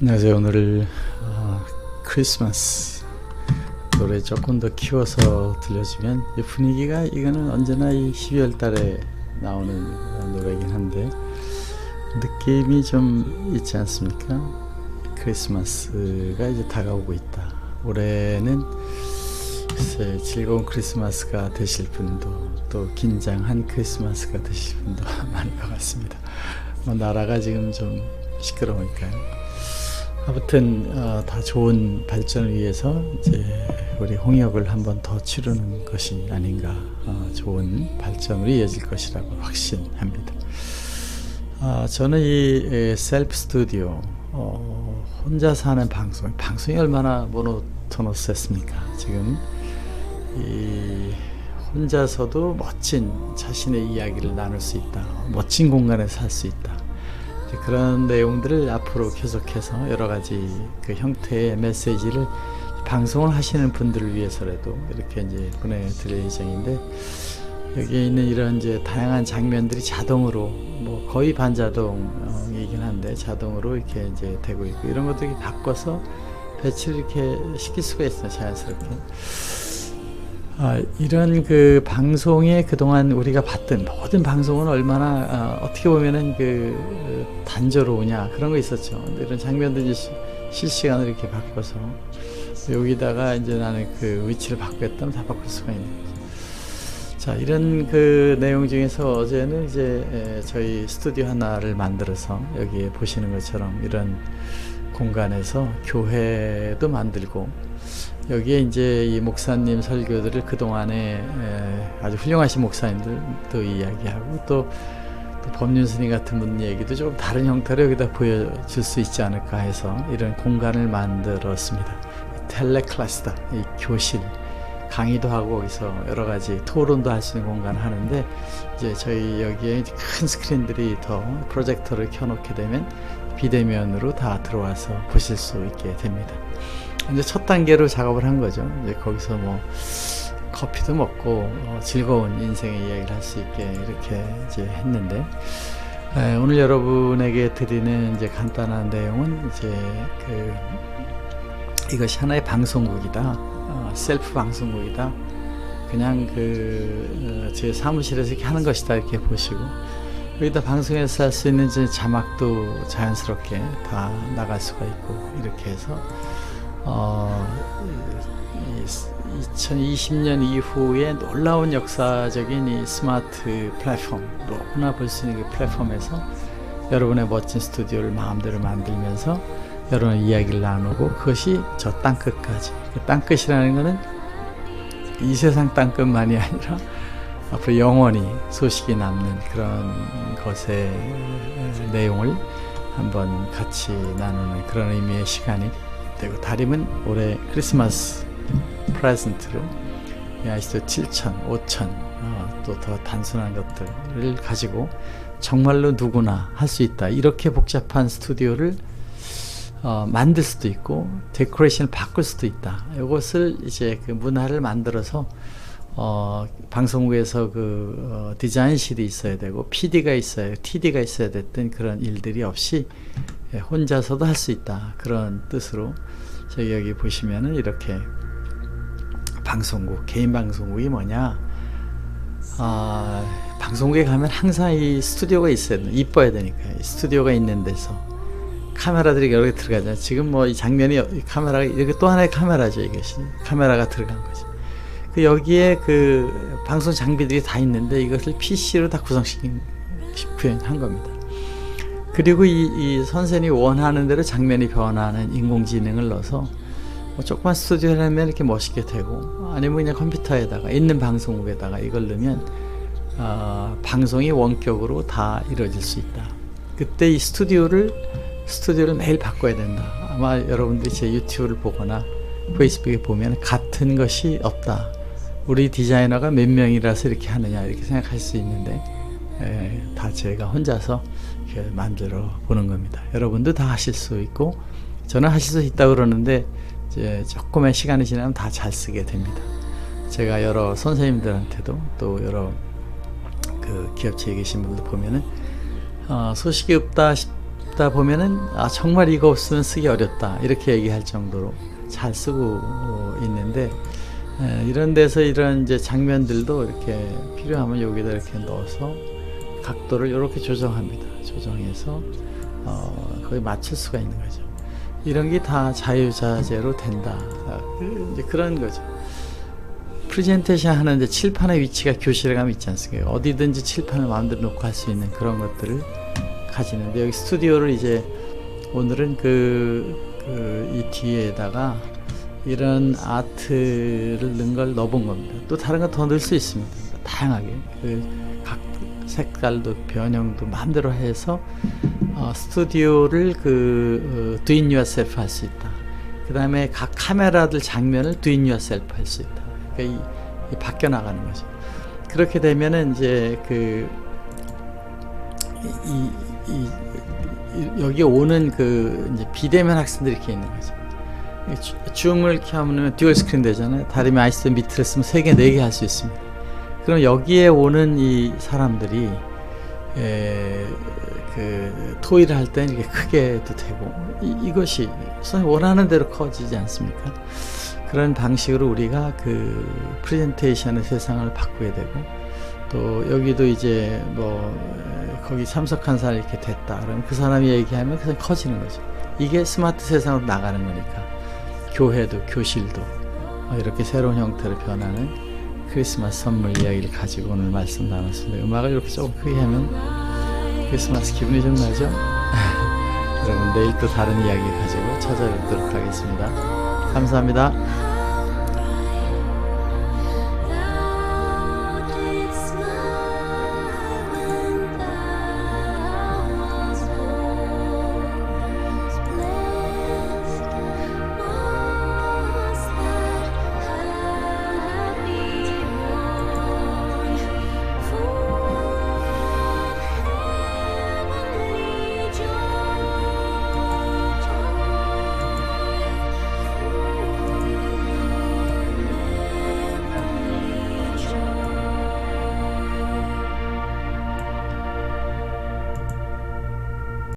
안녕하세요. 오늘 어, 크리스마스 노래 조금 더 키워서 들려주면 이 분위기가 이거는 언제나 이 12월 달에 나오는 노래긴 한데 느낌이 좀 있지 않습니까? 크리스마스가 이제 다가오고 있다. 올해는 글쎄 즐거운 크리스마스가 되실 분도 또 긴장한 크리스마스가 되실 분도 많을 것 같습니다. 뭐 나라가 지금 좀 시끄러우니까요. 아무튼 어, 다 좋은 발전을 위해서 이제 우리 홍역을 한 번 더 치르는 것이 아닌가 어, 좋은 발전으로 이어질 것이라고 확신합니다. 아, 저는 이 에, 셀프 스튜디오 어, 혼자 사는 방송 방송이 얼마나 모노토너스했습니까? 지금 이 혼자서도 멋진 자신의 이야기를 나눌 수 있다. 멋진 공간에서 살수 있다. 그런 내용들을 앞으로 계속해서 여러 가지 그 형태의 메시지를 방송을 하시는 분들을 위해서라도 이렇게 이제 보내드릴 예정인데 여기에 있는 이런 이제 다양한 장면들이 자동으로 뭐 거의 반자동이긴 한데 자동으로 이렇게 이제 되고 있고 이런 것들이 바꿔서 배치를 이렇게 시킬 수가 있어요 자연스럽게. 아, 이런 그 방송에 그동안 우리가 봤던 모든 방송은 얼마나 아, 어떻게 보면은 그 어, 단조로우냐 그런 거 있었죠. 이런 장면들 이제 시- 실시간으로 이렇게 바꿔서 여기다가 이제 나는 그 위치를 바꾸었다면 다 바꿀 수가 있는 거죠. 자, 이런 그 내용 중에서 어제는 이제 에, 저희 스튜디오 하나를 만들어서 여기에 보시는 것처럼 이런 공간에서 교회도 만들고 여기에 이제 이 목사님 설교들을 그동안에 에, 아주 훌륭하신 목사님들도 이야기하고 또, 또 법륜 스님 같은 분 얘기도 조금 다른 형태로 여기다 보여줄 수 있지 않을까 해서 이런 공간을 만들었습니다. 텔레클래스다, 이 교실. 강의도 하고 거기서 여러 가지 토론도 할 수 있는 공간을 하는데 이제 저희 여기에 큰 스크린들이 더 프로젝터를 켜놓게 되면 비대면으로 다 들어와서 보실 수 있게 됩니다. 이제 첫 단계로 작업을 한 거죠. 이제 거기서 뭐 커피도 먹고 어, 즐거운 인생의 이야기를 할 수 있게 이렇게 이제 했는데 에, 오늘 여러분에게 드리는 이제 간단한 내용은 이제 그 이것이 하나의 방송국이다. 어, 셀프 방송국이다. 그냥 그, 어, 제 사무실에서 이렇게 하는 것이다. 이렇게 보시고. 여기다 방송에서 할 수 있는 자막도 자연스럽게 다 나갈 수가 있고, 이렇게 해서, 어, 2020년 이후에 놀라운 역사적인 이 스마트 플랫폼, 누구나 볼 수 있는 그 플랫폼에서 여러분의 멋진 스튜디오를 마음대로 만들면서 여러분의 이야기를 나누고 그것이 저 땅끝까지. 그 땅끝이라는 것은 이 세상 땅끝만이 아니라 앞으로 영원히 소식이 남는 그런 것의 내용을 한번 같이 나누는 그런 의미의 시간이 되고 다림은 올해 크리스마스 프레젠트를 아시죠 7천, 5천 어, 또더 단순한 것들을 가지고 정말로 누구나 할 수 있다 이렇게 복잡한 스튜디오를 어, 만들 수도 있고 데코레이션을 바꿀 수도 있다. 이것을 이제 그 문화를 만들어서 어, 방송국에서 그 어, 디자인실이 있어야 되고 PD가 있어야 TD가 있어야 됐던 그런 일들이 없이 예, 혼자서도 할 수 있다. 그런 뜻으로 저희 여기 보시면은 이렇게 방송국 개인 방송국이 뭐냐? 아, 방송국에 가면 항상 이 스튜디오가 있어야 돼. 이뻐야 되니까 이 스튜디오가 있는 데서 카메라들이 여러 개 들어가잖아요. 지금 뭐 이 장면이 이 카메라가 이렇게 또 하나의 카메라죠 이것이 카메라가 들어간 거지. 그 여기에 그 방송 장비들이 다 있는데 이것을 PC로 다 구성시킨 구현한 겁니다. 그리고 이, 이 선생이 원하는 대로 장면이 변하는 인공지능을 넣어서 뭐 조그만 스튜디오라면 이렇게 멋있게 되고 아니면 그냥 컴퓨터에다가 있는 방송국에다가 이걸 넣으면 어, 방송이 원격으로 다 이루어질 수 있다. 그때 이 스튜디오를 스튜디오를 매일 바꿔야 된다. 아마 여러분들이 제 유튜브를 보거나 페이스북에 보면 같은 것이 없다. 우리 디자이너가 몇 명이라서 이렇게 하느냐 이렇게 생각할 수 있는데 에, 다 제가 혼자서 만들어 보는 겁니다. 여러분도 다 하실 수 있고 저는 하실 수 있다 그러는데 이제 조금의 시간이 지나면 다 잘 쓰게 됩니다. 제가 여러 선생님들한테도 또 여러 그 기업체에 계신 분들 보면은 어, 소식이 없다 싶 읽다 보면은 아 정말 이거 없으면 쓰기 어렵다 이렇게 얘기할 정도로 잘 쓰고 어, 있는데 에, 이런 데서 이런 이제 장면들도 이렇게 필요하면 여기다 이렇게 넣어서 각도를 이렇게 조정합니다. 조정해서 어, 거기 맞출 수가 있는 거죠. 이런 게 다 자유자재로 된다. 아, 그 이제 그런 거죠. 프레젠테이션 하는데 칠판의 위치가 교실에 가면 있지 않습니까? 어디든지 칠판을 마음대로 놓고 할 수 있는 그런 것들을 가지는데 여기 스튜디오를 이제 오늘은 그, 그 이 뒤에다가 이런 아트를 넣은 걸 넣어본 겁니다. 또 다른 거 더 넣을 수 있습니다. 다양하게 그 각 색깔도 변형도 마음대로 해서 어, 스튜디오를 그 어, do it yourself 할 수 있다. 그 다음에 각 카메라들 장면을 do it yourself 할 수 있다. 그러니까 이, 이 바뀌어 나가는 거죠. 그렇게 되면은 이제 그 이, 이, 이 여기 오는 그 이제 비대면 학생들이 이렇게 있는 거죠. 줌을 하면 듀얼 스크린 되잖아요. 다리미 아이스 밑을 쓰면 세 개, 네개할 수 있습니다. 그럼 여기에 오는 이 사람들이 에, 그 토의를 할 때는 이렇게 크게도 되고 이, 이것이 선생님 원하는 대로 커지지 않습니까? 그런 방식으로 우리가 그 프레젠테이션의 세상을 바꾸게 되고 또 여기도 이제 뭐 에, 거기 참석한 사람이 이렇게 됐다 그러면 그 사람이 얘기하면 그냥 커지는 거죠. 이게 스마트 세상으로 나가는 거니까 교회도 교실도 어, 이렇게 새로운 형태로 변하는 크리스마스 선물 이야기를 가지고 오늘 말씀 나눴습니다. 음악을 이렇게 조금 크게 하면 크리스마스 기분이 좀 나죠? 여러분 내일 또 다른 이야기 가지고 찾아뵙도록 하겠습니다. 감사합니다.